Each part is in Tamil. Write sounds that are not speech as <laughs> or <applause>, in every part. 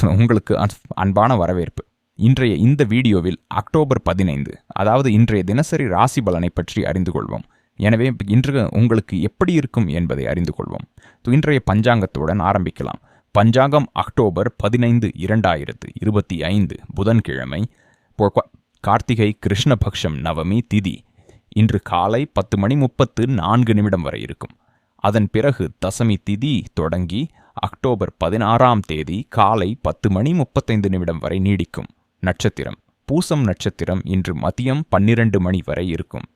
<laughs> உங்களுக்கு அன்பான வரவேற்பு. இன்றைய இந்த வீடியோவில் அக்டோபர் பதினைந்து அதாவது இன்றைய தினசரி ராசி பலனை பற்றி அறிந்து கொள்வோம். எனவே இன்று உங்களுக்கு எப்படி இருக்கும் என்பதை அறிந்து கொள்வோம். இன்றைய பஞ்சாங்கத்துடன் ஆரம்பிக்கலாம். பஞ்சாங்கம் அக்டோபர் பதினைந்து இரண்டாயிரத்து இருபத்தி ஐந்து புதன்கிழமை கார்த்திகை கிருஷ்ணபக்ஷம் நவமி திதி. இன்று காலை பத்து மணி முப்பத்து நான்கு நிமிடம் வரை இருக்கும். அதன் பிறகு தசமி திதி தொடங்கி அக்டோபர் பதினாறாம் தேதி காலை பத்து மணி முப்பத்தைந்து நிமிடம் வரை நீடிக்கும். நட்சத்திரம் பூசம் நட்சத்திரம் இன்று மதியம் பன்னிரண்டு மணி வரை இருக்கும்.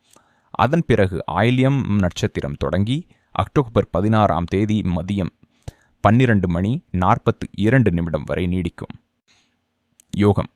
அதன் பிறகு ஆயில்யம் நட்சத்திரம் தொடங்கி அக்டோபர் பதினாறாம் தேதி மதியம் பன்னிரண்டு மணி நாற்பத்து இரண்டு நிமிடம் வரை நீடிக்கும். யோகம்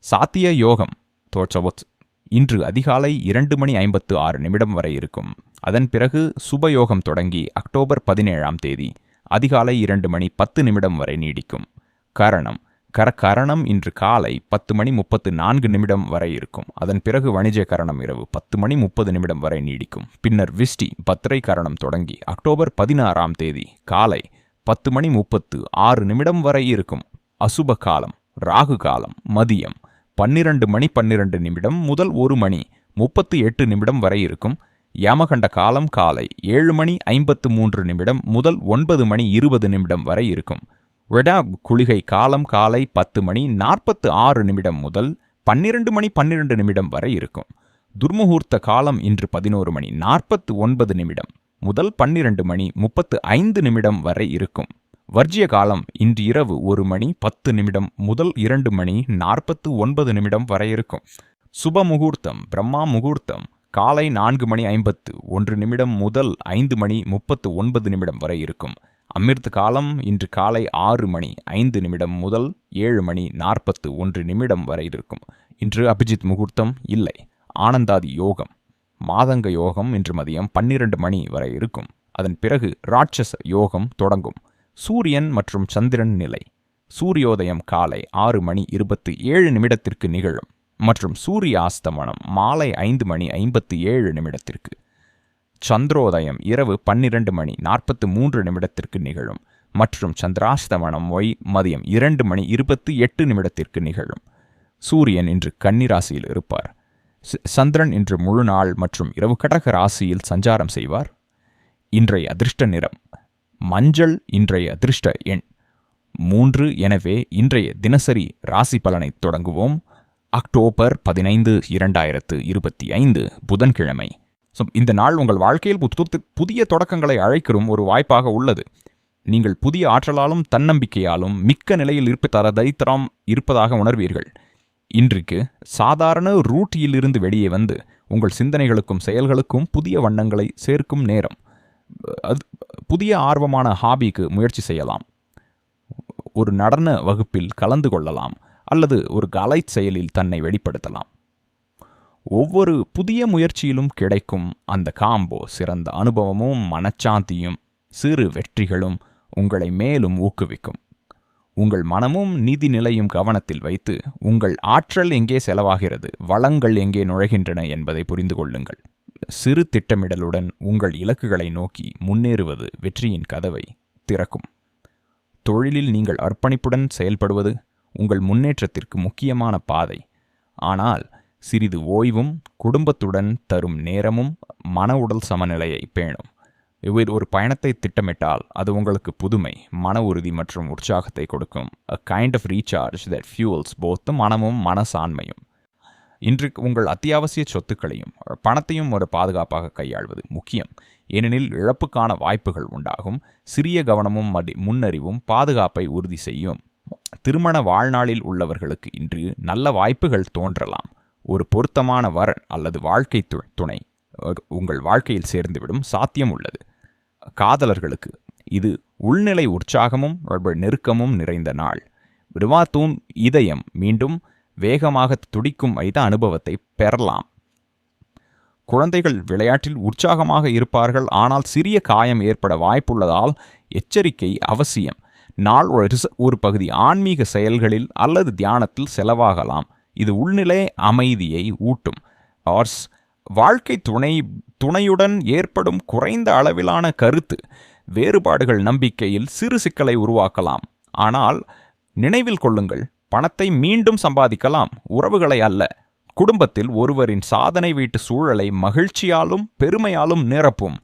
சாத்திய யோகம் தோற்றவத் இன்று அதிகாலை இரண்டு மணி ஐம்பத்து ஆறு நிமிடம் வரை இருக்கும். அதன் பிறகு சுபயோகம் தொடங்கி அக்டோபர் பதினேழாம் தேதி அதிகாலை இரண்டு மணி பத்து நிமிடம் வரை நீடிக்கும். கரணம். கர கரணம் இன்று காலை பத்து மணி முப்பத்து நான்கு நிமிடம் வரை இருக்கும். அதன் பிறகு வணிஜ கரணம் இரவு பத்து மணி முப்பது நிமிடம் வரை நீடிக்கும். பின்னர் விஷ்டி பத்திரை கரணம் தொடங்கி அக்டோபர் பதினாறாம் தேதி காலை பத்து மணி முப்பத்து ஆறு நிமிடம் வரை இருக்கும். அசுப காலம் ராகு காலம் மதியம் பன்னிரண்டு மணி பன்னிரண்டு நிமிடம் முதல் ஒரு மணி முப்பத்து எட்டு நிமிடம் வரை இருக்கும். யமகண்ட காலம் காலை ஏழு மணி ஐம்பத்து மூன்று நிமிடம் முதல் ஒன்பது மணி இருபது நிமிடம் வரை இருக்கும். வெடாக் குளிகை காலம் காலை பத்து மணி நாற்பத்து ஆறு நிமிடம் முதல் பன்னிரண்டு மணி பன்னிரண்டு நிமிடம் வரை இருக்கும். துர்முகூர்த்த காலம் இன்று பதினோரு மணி நாற்பத்து ஒன்பது நிமிடம் முதல் பன்னிரண்டு மணி முப்பத்து ஐந்து நிமிடம் வரை இருக்கும். வர்ஜிய காலம் இன்று இரவு ஒரு மணி பத்து நிமிடம் முதல் இரண்டு மணி நாற்பத்து ஒன்பது நிமிடம் வரை இருக்கும். சுப முகூர்த்தம் பிரம்மா முகூர்த்தம் காலை நான்கு மணி ஐம்பத்து ஒன்று நிமிடம் முதல் ஐந்து மணி முப்பத்து ஒன்பது நிமிடம் வரை இருக்கும். அமிர்த காலம் இன்று காலை ஆறு மணி ஐந்து நிமிடம் முதல் ஏழு மணி நாற்பத்து ஒன்று நிமிடம் வரை இருக்கும். இன்று அபிஜித் முகூர்த்தம் இல்லை. ஆனந்தாதி யோகம். மாதங்க யோகம் இன்று மதியம் பன்னிரண்டு மணி வரை இருக்கும். அதன் பிறகு ராட்சச யோகம் தொடங்கும். சூரியன் மற்றும் சந்திரன் நிலை. சூரியோதயம் காலை ஆறு மணி இருபத்தி ஏழு நிமிடத்திற்கு நிகழும். மற்றும் சூரிய ஆஸ்தமனம் மாலை ஐந்து மணி ஐம்பத்தி ஏழு நிமிடத்திற்கு. சந்திரோதயம் இரவு பன்னிரண்டு மணி நாற்பத்து மூன்று நிமிடத்திற்கு நிகழும் மற்றும் சந்திராஸ்தமனம் ஒய் மதியம் இரண்டு மணி இருபத்தி எட்டு நிமிடத்திற்கு நிகழும். சூரியன் இன்று கன்னிராசியில் இருப்பார். சந்திரன் இன்று முழு நாள் மற்றும் இரவு கடக ராசியில் சஞ்சாரம் செய்வார். இன்றைய அதிர்ஷ்ட நிறம் மஞ்சள் இன்றைய அதிர்ஷ்ட எண் மூன்று. எனவே இன்றைய தினசரி ராசி பலனை தொடங்குவோம். அக்டோபர் பதினைந்து இரண்டாயிரத்து இருபத்தி ஐந்து புதன்கிழமை. ஸோ இந்த நாள் உங்கள் வாழ்க்கையில் புதிய தொடக்கங்களை அழைக்கிறோம் ஒரு வாய்ப்பாக உள்ளது. நீங்கள் புதிய ஆற்றலாலும் தன்னம்பிக்கையாலும் மிக்க நிலையில் இருப்பதார தரித்திரம் இருப்பதாக உணர்வீர்கள். இன்றைக்கு சாதாரண ரூட்டியிலிருந்து வெளியே வந்து உங்கள் சிந்தனைகளுக்கும் செயல்களுக்கும் புதிய வண்ணங்களை சேர்க்கும் நேரம். அது புதிய ஆர்வமான ஹாபிக்கு முயற்சி செய்யலாம். ஒரு நடன வகுப்பில் கலந்து கொள்ளலாம். அல்லது ஒரு கலை செயலில் தன்னை வெளிப்படுத்தலாம். ஒவ்வொரு புதிய முயற்சியிலும் கிடைக்கும் அந்த காம்போ சிறந்த அனுபவமும் மனச்சாந்தியும் சிறு வெற்றிகளும் உங்களை மேலும் ஊக்குவிக்கும். உங்கள் மனமும் நிதிநிலையும் கவனத்தில் வைத்து உங்கள் ஆற்றல் எங்கே செலவாகிறது வளங்கள் எங்கே நுழைகின்றன என்பதை புரிந்து கொள்ளுங்கள். சிறு திட்டமிடலுடன் உங்கள் இலக்குகளை நோக்கி முன்னேறுவது வெற்றியின் கதவை திறக்கும். தொழிலில் நீங்கள் அர்ப்பணிப்புடன் செயல்படுவது உங்கள் முன்னேற்றத்திற்கு முக்கியமான பாதை. ஆனால் சிறிது ஓய்வும் குடும்பத்துடன் தரும் நேரமும் மன உடல் சமநிலையை பேணும். இவர் ஒரு பயணத்தை திட்டமிட்டால் அது உங்களுக்கு புதுமை மன உறுதி மற்றும் உற்சாகத்தை கொடுக்கும். A kind of recharge that fuels both மனமும் மனசாண்மையும். இன்று உங்கள் அத்தியாவசிய சொத்துக்களையும் பணத்தையும் ஒரு பாதுகாப்பாக கையாள்வது முக்கியம். ஏனெனில் இழப்புக்கான வாய்ப்புகள் உண்டாகும். சிறிய கவனமும் முன்னறிவும் பாதுகாப்பை உறுதி செய்யும். திருமண வாழ்நாளில் உள்ளவர்களுக்கு இன்று நல்ல வாய்ப்புகள் தோன்றலாம். ஒரு பொருத்தமான வரன் அல்லது வாழ்க்கை துணை உங்கள் வாழ்க்கையில் சேர்ந்துவிடும் சாத்தியம் உள்ளது. காதலர்களுக்கு இது உள்நிலை உற்சாகமும் நெருக்கமும் நிறைந்த நாள். விடுவாத்தூன் இதயம் மீண்டும் வேகமாக துடிக்கும் வைத்த அனுபவத்தை பெறலாம். குழந்தைகள் விளையாட்டில் உற்சாகமாக இருப்பார்கள் ஆனால் சிறிய காயம் ஏற்பட வாய்ப்புள்ளதால் எச்சரிக்கை அவசியம். நாள் ஒரு ஒரு பகுதி ஆன்மீக செயல்களில் அல்லது தியானத்தில் செலவாகலாம். இது உள்நிலை அமைதியை ஊட்டும். ஆர்ஸ் வாழ்க்கை துணை துணையுடன் ஏற்படும் குறைந்த அளவிலான கருத்து வேறுபாடுகள் நம்பிக்கையில் சிறு சிக்கலை உருவாக்கலாம். ஆனால் நினைவில் கொள்ளுங்கள் பணத்தை மீண்டும் சம்பாதிக்கலாம் உறவுகளை அல்ல. குடும்பத்தில் ஒருவரின் சாதனை வீட்டு சூழலை மகிழ்ச்சியாலும் பெருமையாலும் நிரப்பும்.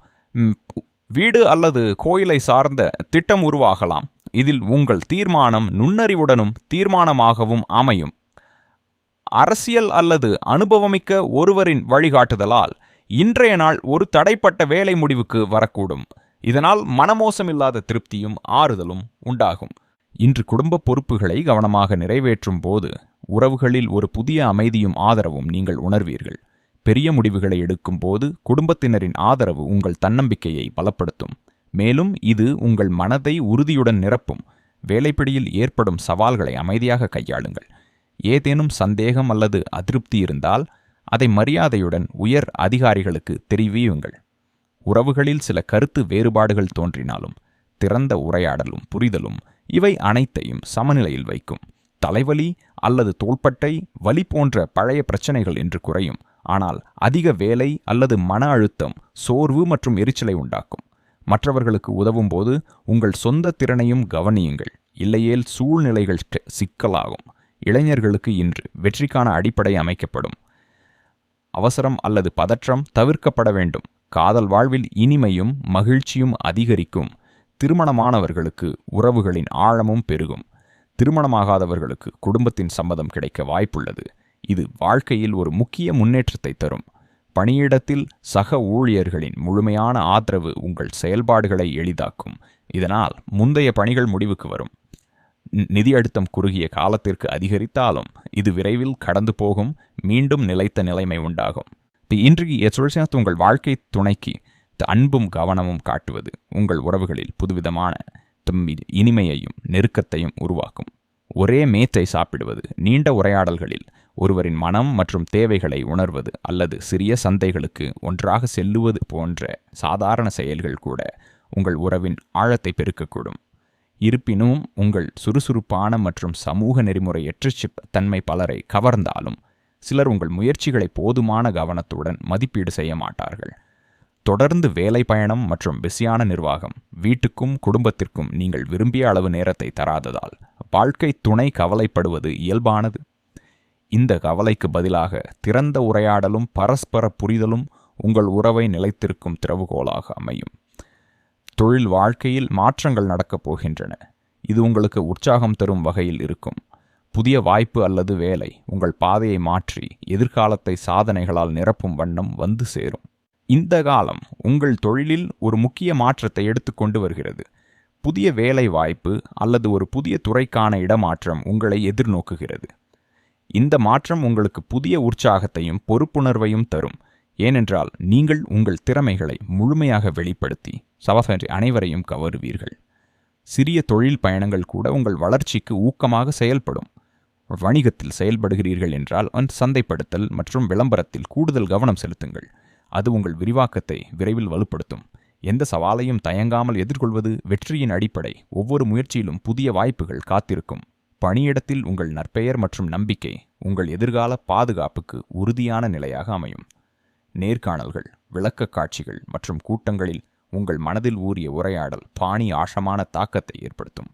வீடு அல்லது கோயிலை சார்ந்த திட்டம் உருவாகலாம். இதில் உங்கள் தீர்மானம் நுண்ணறிவுடனும் தீர்மானமாகவும் அமையும். அரசியல் அல்லது அனுபவமிக்க ஒருவரின் வழிகாட்டுதலால் இன்றைய நாள் ஒரு தடைப்பட்ட வேலை முடிவுக்கு வரக்கூடும். இதனால் மனமோசமில்லாத திருப்தியும் ஆறுதலும் உண்டாகும். இன்று குடும்ப பொறுப்புகளை கவனமாக நிறைவேற்றும் போது உறவுகளில் ஒரு புதிய அமைதியும் ஆதரவும் நீங்கள் உணர்வீர்கள். பெரிய முடிவுகளை எடுக்கும் போது குடும்பத்தினரின் ஆதரவு உங்கள் தன்னம்பிக்கையை பலப்படுத்தும். மேலும் இது உங்கள் மனதை உறுதியுடன் நிரப்பும். வேலைப்பிடியில் ஏற்படும் சவால்களை அமைதியாக கையாளுங்கள். ஏதேனும் சந்தேகம் அல்லது அதிருப்தி இருந்தால் அதை மரியாதையுடன் உயர் அதிகாரிகளுக்கு தெரிவியுங்கள். உறவுகளில் சில கருத்து வேறுபாடுகள் தோன்றினாலும் திறந்த உரையாடலும் புரிதலும் இவை அனைத்தையும் சமநிலையில் வைக்கும். தலைவலி அல்லது தோள்பட்டை வலி போன்ற பழைய பிரச்சனைகள் என்று குறையும். ஆனால் அதிக வேலை அல்லது மன அழுத்தம் சோர்வு மற்றும் எரிச்சலை உண்டாக்கும். மற்றவர்களுக்கு உதவும் போது உங்கள் சொந்த திறனையும் கவனியுங்கள். இல்லையேல் சூழ்நிலைகள் சிக்கலாகும். இளைஞர்களுக்கு இன்று வெற்றிக்கான அடிப்படை அமைக்கப்படும். அவசரம் அல்லது பதற்றம் தவிர்க்கப்பட வேண்டும். காதல் வாழ்வில் இனிமையும் மகிழ்ச்சியும் அதிகரிக்கும். திருமணமானவர்களுக்கு உறவுகளின் ஆழமும் பெருகும். திருமணமாகாதவர்களுக்கு குடும்பத்தின் சம்மதம் கிடைக்க வாய்ப்புள்ளது. இது வாழ்க்கையில் ஒரு முக்கிய முன்னேற்றத்தை தரும். பணியிடத்தில் சக ஊழியர்களின் முழுமையான ஆதரவு உங்கள் செயல்பாடுகளை எளிதாக்கும். இதனால் முந்தைய பணிகள் முடிவுக்கு வரும். நிதி அழுத்தம் குறுகிய காலத்திற்கு அதிகரித்தாலும் இது விரைவில் கடந்து போகும் மீண்டும் நிலைத்த நிலைமை உண்டாகும். இப்ப இன்றைக்கு எச்சரித்து உங்கள் வாழ்க்கை துணைக்கு த- அன்பும் கவனமும் காட்டுவது உங்கள் உறவுகளில் புதுவிதமான தம் இனிமையையும் நெருக்கத்தையும் உருவாக்கும். ஒரே மேத்தை சாப்பிடுவது நீண்ட உரையாடல்களில் ஒருவரின் மனம் மற்றும் தேவைகளை உணர்வது அல்லது சிறிய சந்தைகளுக்கு ஒன்றாக செல்லுவது போன்ற சாதாரண செயல்கள் கூட உங்கள் உறவின் ஆழத்தை பெருக்கக்கூடும். இருப்பினும் உங்கள் சுறுசுறுப்பான மற்றும் சமூக நெறிமுறையற்ற சிப் தன்மை பலரை கவர்ந்தாலும் சிலர் உங்கள் முயற்சிகளை போதுமான கவனத்துடன் மதிப்பீடு செய்ய மாட்டார்கள். தொடர்ந்து வேலை பயணம் மற்றும் பிஸியான நிர்வாகம் வீட்டுக்கும் குடும்பத்திற்கும் நீங்கள் விரும்பிய அளவு நேரத்தை தராததால் வாழ்க்கை துணை கவலைப்படுவது இயல்பானது. இந்த கவலைக்கு பதிலாக திறந்த உரையாடலும் பரஸ்பர புரிதலும் உங்கள் உறவை நிலைத்திருக்கும் திறவுகோலாக அமையும். தொழில் வாழ்க்கையில் மாற்றங்கள் நடக்கப் போகின்றன. இது உங்களுக்கு உற்சாகம் தரும் வகையில் இருக்கும். புதிய வாய்ப்பு அல்லது வேலை உங்கள் பாதையை மாற்றி எதிர்காலத்தை சாதனைகளால் நிரப்பும் வண்ணம் வந்து சேரும். இந்த காலம் உங்கள் தொழிலில் ஒரு முக்கிய மாற்றத்தை எடுத்துக்கொண்டு வருகிறது. புதிய வேலை வாய்ப்பு அல்லது ஒரு புதிய துறைக்கான இடமாற்றம் உங்களை எதிர்நோக்குகிறது. இந்த மாற்றம் உங்களுக்கு புதிய உற்சாகத்தையும் பொறுப்புணர்வையும் தரும். ஏனென்றால் நீங்கள் உங்கள் திறமைகளை முழுமையாக வெளிப்படுத்தி சவசன்றி அனைவரையும் கவருவீர்கள். சிறிய தொழில் பயணங்கள் கூட உங்கள் வளர்ச்சிக்கு ஊக்கமாக செயல்படும். வணிகத்தில் செயல்படுகிறீர்கள் என்றால் அந்த சந்தைப்படுத்தல் மற்றும் விளம்பரத்தில் கூடுதல் கவனம் செலுத்துங்கள். அது உங்கள் விரிவாக்கத்தை விரைவில் வலுப்படுத்தும். எந்த சவாலையும் தயங்காமல் எதிர்கொள்வது வெற்றியின் அடிப்படை. ஒவ்வொரு முயற்சியிலும் புதிய வாய்ப்புகள் காத்திருக்கும். பணியிடத்தில் உங்கள் நற்பெயர் மற்றும் நம்பிக்கை உங்கள் எதிர்கால பாதுகாப்புக்கு உறுதியான நிலையாக அமையும். நேர்காணல்கள் விளக்கக் காட்சிகள் மற்றும் கூட்டங்களில் உங்கள் மனதில் ஊறிய உரையாடல் பாணி ஆழமான தாக்கத்தை ஏற்படுத்தும்.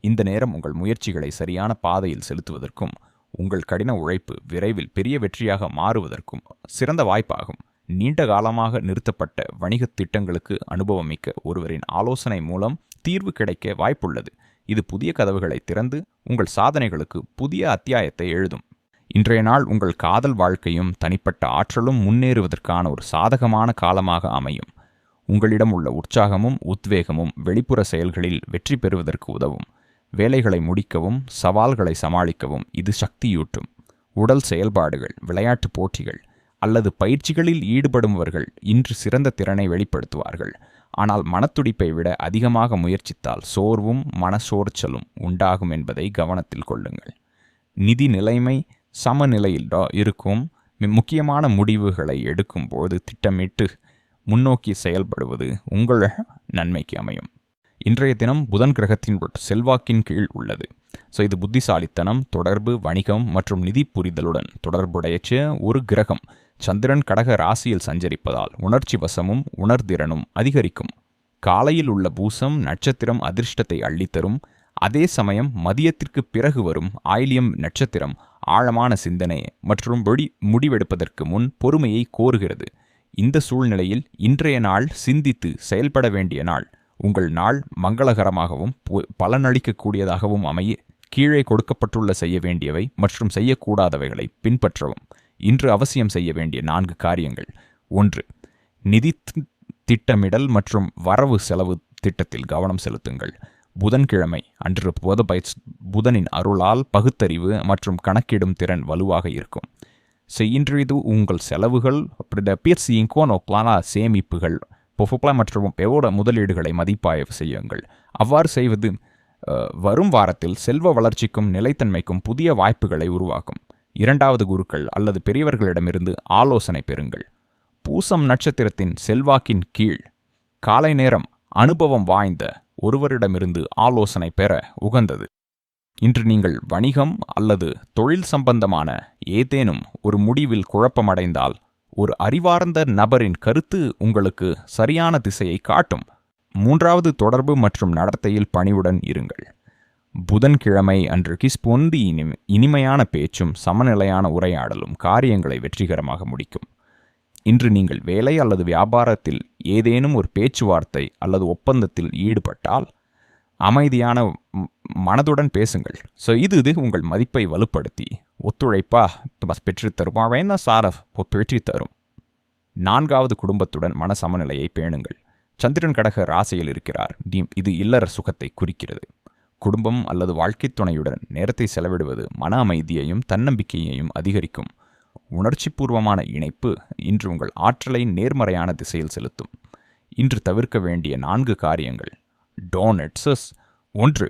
இந்த நேரம் உங்கள் முயற்சிகளை சரியான பாதையில் செலுத்துவதற்கும் உங்கள் கடின உழைப்பு விரைவில் பெரிய வெற்றியாக மாறுவதற்கும் சிறந்த வாய்ப்பாகும். நீண்ட காலமாக நிறுத்தப்பட்ட வணிகத் திட்டங்களுக்கு அனுபவமிக்க ஒருவரின் ஆலோசனை மூலம் தீர்வு கிடைக்க வாய்ப்புள்ளது. இது புதிய கதவுகளை திறந்து உங்கள் சாதனைகளுக்கு புதிய அத்தியாயத்தை எழுதும். இன்றைய நாள் உங்கள் காதல் வாழ்க்கையும் தனிப்பட்ட ஆற்றலும் முன்னேறுவதற்கான ஒரு சாதகமான காலமாக அமையும். உங்களிடம் உள்ள உற்சாகமும் உத்வேகமும் வெளிப்புற செயல்களில் வெற்றி பெறுவதற்கு உதவும். வேலைகளை முடிக்கவும் சவால்களை சமாளிக்கவும் இது சக்தியூட்டும். உடல் செயல்பாடுகள் விளையாட்டுப் போட்டிகள் அல்லது பயிற்சிகளில் ஈடுபடுபவர்கள் இன்று சிறந்த திறனை வெளிப்படுத்துவார்கள். ஆனால் மனத்துடிப்பை விட அதிகமாக முயற்சித்தால் சோர்வும் மனசோர்ச்சலும் உண்டாகும் என்பதை கவனத்தில் கொள்ளுங்கள். நிதி நிலைமை சமநிலையில் இருக்கும். முக்கியமான முடிவுகளை எடுக்கும்போது திட்டமிட்டு முன்னோக்கி செயல்படுவது உங்கள் நன்மைக்கு அமையும். இன்றைய தினம் புதன் கிரகத்தின் செல்வாக்கின் கீழ் உள்ளது. ஸோ இது புத்திசாலித்தனம் தொடர்பு வணிகம் மற்றும் நிதி புரிதலுடன் தொடர்புடைய ஒரு கிரகம். சந்திரன் கடக ராசியில் சஞ்சரிப்பதால் உணர்ச்சி வசமும் உணர்திறனும் அதிகரிக்கும். காலையில் உள்ள பூசம் நட்சத்திரம் அதிர்ஷ்டத்தை அள்ளித்தரும். அதே சமயம் மதியத்திற்கு பிறகு வரும் ஆயிலியம் நட்சத்திரம் ஆழமான சிந்தனை மற்றும் வெடி முடிவெடுப்பதற்கு முன் பொறுமையை கோருகிறது. இந்த சூழ்நிலையில் இன்றைய நாள் சிந்தித்து செயல்பட வேண்டிய நாள். உங்கள் நாள் மங்களகரமாகவும் பலனளிக்கக்கூடியதாகவும் அமைய கீழே கொடுக்கப்பட்டுள்ள செய்ய வேண்டியவை மற்றும் செய்யக்கூடாதவைகளை பின்பற்றவும். இன்று அவசியம் செய்ய வேண்டிய நான்கு காரியங்கள். ஒன்று நிதி திட்டமிடல் மற்றும் வரவு செலவு திட்டத்தில் கவனம் செலுத்துங்கள். புதன்கிழமை அன்று புத பயிற்சி புதனின் அருளால் பகுத்தறிவு மற்றும் கணக்கிடும் திறன் வலுவாக இருக்கும். ஸோ இன்று இது உங்கள் செலவுகள் பிஎஸ்சி இங்கோனோ பிளானா சேமிப்புகள் பொஃபுப்ளா மற்றும் பெவோட முதலீடுகளை மதிப்பாய்வு செய்யுங்கள். அவ்வாறு செய்வது அஹ், வரும் வாரத்தில் செல்வ வளர்ச்சிக்கும் நிலைத்தன்மைக்கும் புதிய வாய்ப்புகளை உருவாக்கும். இரண்டாவது குருக்கள் அல்லது பெரியவர்களிடமிருந்து ஆலோசனை பெறுங்கள். பூசம் நட்சத்திரத்தின் செல்வாக்கின் கீழ் காலை நேரம் அனுபவம் வாய்ந்த ஒருவரிடமிருந்து ஆலோசனை பெற உகந்தது. இன்று நீங்கள் வணிகம் அல்லது தொழில் சம்பந்தமான ஏதேனும் ஒரு முடிவில் குழப்பமடைந்தால் ஒரு அறிவார்ந்த நபரின் கருத்து உங்களுக்கு சரியான திசையை காட்டும். மூன்றாவது தொடர்பு மற்றும் நடத்தையில் பணிவுடன் இருங்கள். புதன்கிழமை அன்று கிஸ்பொந்தி இனி இனிமையான பேச்சும் சமநிலையான உரையாடலும் காரியங்களை வெற்றிகரமாக முடிக்கும். இன்று நீங்கள் வேலை அல்லது வியாபாரத்தில் ஏதேனும் ஒரு பேச்சுவார்த்தை அல்லது ஒப்பந்தத்தில் ஈடுபட்டால் அமைதியான மனதுடன் பேசுங்கள். ஸோ இது இது உங்கள் மதிப்பை வலுப்படுத்தி ஒத்துழைப்பா பெற்றுத்தருமா வேண்டாம் வேணா சார பெற்றுத்தரும் நான்காவது குடும்பத்துடன் மன சமநிலையை பேணுங்கள். சந்திரன் கடக ராசியில் இருக்கிறார். இது இல்லற சுகத்தை குறிக்கிறது. குடும்பம் அல்லது வாழ்க்கைத் துணையுடன் நேரத்தை செலவிடுவது மன அமைதியையும் தன்னம்பிக்கையையும் அதிகரிக்கும். உணர்ச்சிபூர்வமான இணைப்பு இன்று உங்கள் ஆற்றலை நேர்மறையான திசையில் செலுத்தும். இன்று தவிர்க்க வேண்டிய நான்கு காரியங்கள். டோனட்ஸஸ். ஒன்று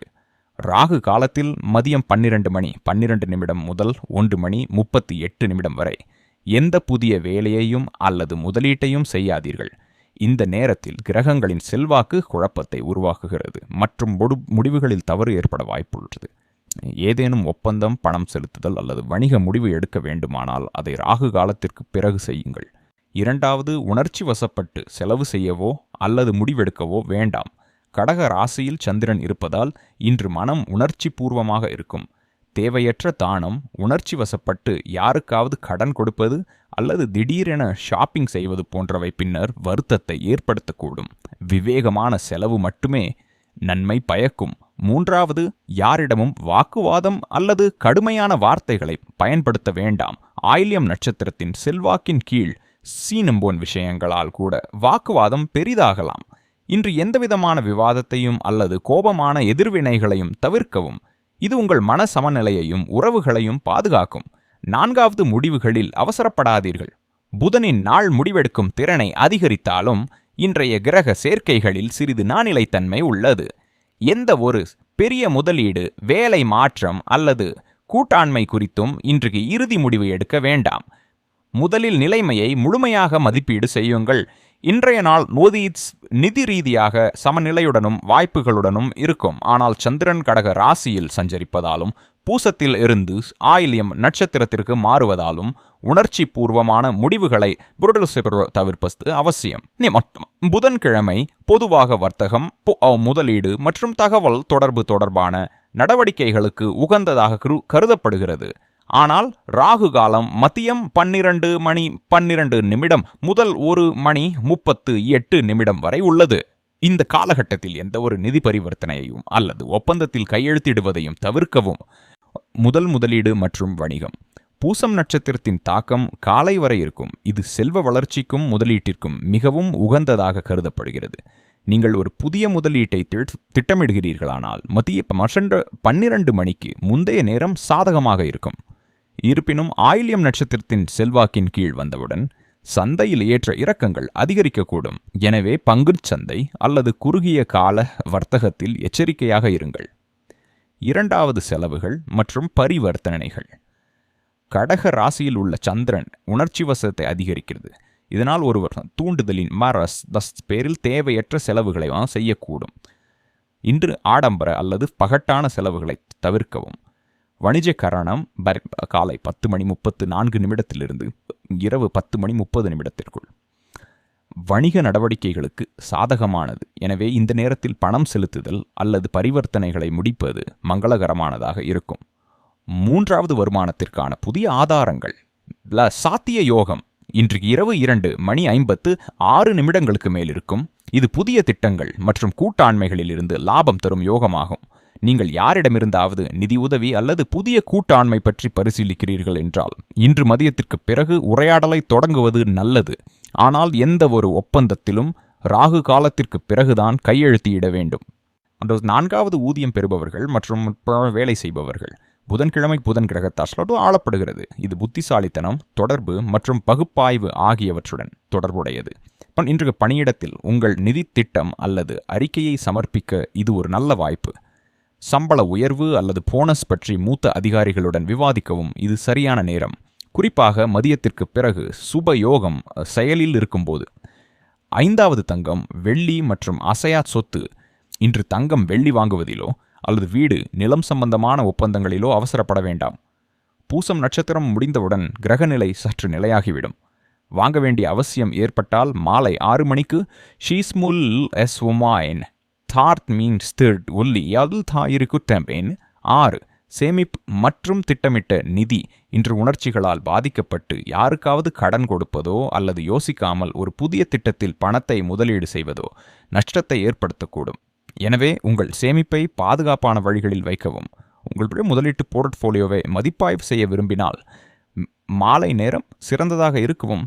ராகு காலத்தில் மதியம் பன்னிரண்டு மணி பன்னிரண்டு நிமிடம் முதல் ஒன்று மணி முப்பத்தி எட்டு நிமிடம் வரை எந்த புதிய வேலையையும் அல்லது முதலீட்டையும் செய்யாதீர்கள். இந்த நேரத்தில் கிரகங்களின் செல்வாக்கு குழப்பத்தை உருவாக்குகிறது மற்றும் முடு- முடிவுகளில் தவறு ஏற்பட வாய்ப்புள்ளது. ஏதேனும் ஒப்பந்தம் பணம் செலுத்துதல் அல்லது வணிக முடிவு எடுக்க வேண்டுமானால் அதை ராகு காலத்திற்கு பிறகு செய்யுங்கள். இரண்டாவது உணர்ச்சி வசப்பட்டு செலவு செய்யவோ அல்லது முடிவெடுக்கவோ வேண்டாம். கடக ராசியில் சந்திரன் இருப்பதால் இன்று மனம் உணர்ச்சி பூர்வமாக இருக்கும். தேவையற்ற தானம் உணர்ச்சி வசப்பட்டு யாருக்காவது கடன் கொடுப்பது அல்லது திடீரென ஷாப்பிங் செய்வது போன்றவை பின்னர் வருத்தத்தை ஏற்படுத்தக்கூடும். விவேகமான செலவு மட்டுமே நன்மை பயக்கும். மூன்றாவது யாரிடமும் வாக்குவாதம் அல்லது கடுமையான வார்த்தைகளை பயன்படுத்த வேண்டாம். ஆயில்யம் நட்சத்திரத்தின் செல்வாக்கின் கீழ் சீனம்போன் விஷயங்களால் கூட வாக்குவாதம் பெரிதாகலாம். இன்று எந்தவிதமான விவாதத்தையும் அல்லது கோபமான எதிர்வினைகளையும் தவிர்க்கவும் இது உங்கள் மன சமநிலையையும் உறவுகளையும் பாதுகாக்கும். நான்காவது முடிவுகளில் அவசரப்படாதீர்கள். புதனின் நாள் முடிவெடுக்கும் திறனை அதிகரித்தாலும் இன்றைய கிரக சேர்க்கைகளில் சிறிது நானிலைத்தன்மை உள்ளது. எந்த ஒரு பெரிய முதலீடு வேலை மாற்றம் அல்லது கூட்டாண்மை குறித்தும் இன்றைக்கு இறுதி முடிவு எடுக்க வேண்டாம். முதலில் நிலைமையை முழுமையாக மதிப்பீடு செய்யுங்கள். இன்றைய நாள் மோதி நிதி ரீதியாக சமநிலையுடனும் வாய்ப்புகளுடனும் இருக்கும். ஆனால் சந்திரன் கடக ராசியில் சஞ்சரிப்பதாலும் பூசத்தில் இருந்து ஆயில்யம் நட்சத்திரத்திற்கு மாறுவதாலும் உணர்ச்சி பூர்வமான முடிவுகளை புரடல் தவிர்ப்பது அவசியம். புதன்கிழமை பொதுவாக வர்த்தகம் முதலீடு மற்றும் தகவல் தொடர்பு தொடர்பான நடவடிக்கைகளுக்கு உகந்ததாக கருதப்படுகிறது. ஆனால் ராகு காலம் மதியம் பன்னிரண்டு மணி பன்னிரண்டு நிமிடம் முதல் ஒரு மணி முப்பத்து எட்டு நிமிடம் வரை உள்ளது. இந்த காலகட்டத்தில் எந்த ஒரு நிதி பரிவர்த்தனையையும் அல்லது ஒப்பந்தத்தில் கையெழுத்திடுவதையும் தவிர்க்கவும். முதல் முதலீடு மற்றும் வணிகம். பூசம் நட்சத்திரத்தின் தாக்கம் காலை வரை இருக்கும். இது செல்வ வளர்ச்சிக்கும் முதலீட்டிற்கும் மிகவும் உகந்ததாக கருதப்படுகிறது. நீங்கள் ஒரு புதிய முதலீட்டை திட்டமிடுகிறீர்களானால் மதிய மசண்ட பன்னிரண்டு மணிக்கு முந்தைய நேரம் சாதகமாக இருக்கும். இருப்பினும் ஆயில்யம் நட்சத்திரத்தின் செல்வாக்கின் கீழ் வந்தவுடன் சந்தையில் ஏற்ற இறக்கங்கள் அதிகரிக்கக்கூடும். எனவே பங்குச் சந்தை அல்லது குறுகிய கால வர்த்தகத்தில் எச்சரிக்கையாக இருங்கள். இரண்டாவது செலவுகள் மற்றும் பரிவர்த்தனைகள். கடக ராசியில் உள்ள சந்திரன் உணர்ச்சி வசத்தை அதிகரிக்கிறது. இதனால் ஒருவர் தூண்டுதலின் மரஸ் தஸ் பேரில் தேவையற்ற செலவுகளை செய்யக்கூடும். இன்று ஆடம்பர அல்லது பகட்டான செலவுகளை தவிர்க்கவும். வணிக கரணம் பர்- காலை பத்து மணி முப்பத்து நான்கு நிமிடத்திலிருந்து இரவு பத்து மணி முப்பது நிமிடத்திற்குள். வணிக நடவடிக்கைகளுக்கு சாதகமானது. எனவே இந்த நேரத்தில் பணம் செலுத்துதல் அல்லது பரிவர்த்தனைகளை முடிப்பது மங்களகரமானதாக இருக்கும். மூன்றாவது வருமானத்திற்கான புதிய ஆதாரங்கள். ல சாத்திய யோகம். இன்று இரவு இரண்டு மணி ஐம்பத்து ஆறு நிமிடங்களுக்கு மேல் இருக்கும். இது புதிய திட்டங்கள் மற்றும் கூட்டாண்மைகளில் இருந்து லாபம் தரும் யோகமாகும். நீங்கள் யாரிடமிருந்தாவது நிதி உதவி அல்லது புதிய கூட்டாண்மை பற்றி பரிசீலிக்கிறீர்கள் என்றால் இன்று மதியத்திற்கு பிறகு உரையாடலை தொடங்குவது நல்லது. ஆனால் எந்த ஒரு ஒப்பந்தத்திலும் ராகு காலத்திற்கு பிறகுதான் கையெழுத்தியிட வேண்டும். அந்த நான்காவது ஊதியம் பெறுபவர்கள் மற்றும் வேலை செய்பவர்கள் புதன்கிழமை புதன் கிரகத்தால் ஆளப்படுகிறது. இது புத்திசாலித்தனம் தொடர்பு மற்றும் பகுப்பாய்வு ஆகியவற்றுடன் தொடர்புடையது. ப- இன்று பணியிடத்தில் உங்கள் நிதி திட்டம் அல்லது அறிக்கையை சமர்ப்பிக்க இது ஒரு நல்ல வாய்ப்பு. சம்பள உயர்வு அல்லது போனஸ் பற்றி மூத்த அதிகாரிகளுடன் விவாதிக்கவும் இது சரியான நேரம். குறிப்பாக மதியத்திற்கு பிறகு சுப யோகம் செயலில் இருக்கும்போது. ஐந்தாவது தங்கம் வெள்ளி மற்றும் அசையா சொத்து இன்று தங்கம் வெள்ளி வாங்குவதிலோ அல்லது வீடு நிலம் சம்பந்தமான ஒப்பந்தங்களிலோ அவசரப்பட வேண்டாம். பூசம் நட்சத்திரம் முடிந்தவுடன் கிரகநிலை சற்று நிலையாகிவிடும். வாங்க வேண்டிய அவசியம் ஏற்பட்டால் மாலை ஆறு மணிக்கு ஷீஸ்முல் எஸ் ஒமாயின் தார்த் மீன் ஸ்திர்ட் ஒல்லி அதில் தாயிருக்கு குட்டம்பேன் ஆறு சேமிப்பு மற்றும் திட்டமிட்ட நிதி இன்று உணர்ச்சிகளால் பாதிக்கப்பட்டு யாருக்காவது கடன் கொடுப்பதோ அல்லது யோசிக்காமல் ஒரு புதிய திட்டத்தில் பணத்தை முதலீடு செய்வதோ நஷ்டத்தை ஏற்படுத்தக்கூடும். எனவே உங்கள் சேமிப்பை பாதுகாப்பான வழிகளில் வைக்கவும். உங்களுடைய முதலீட்டு போர்ட்ஃபோலியோவை மதிப்பாய்வு செய்ய விரும்பினால் மாலை நேரம் சிறந்ததாக இருக்கவும்.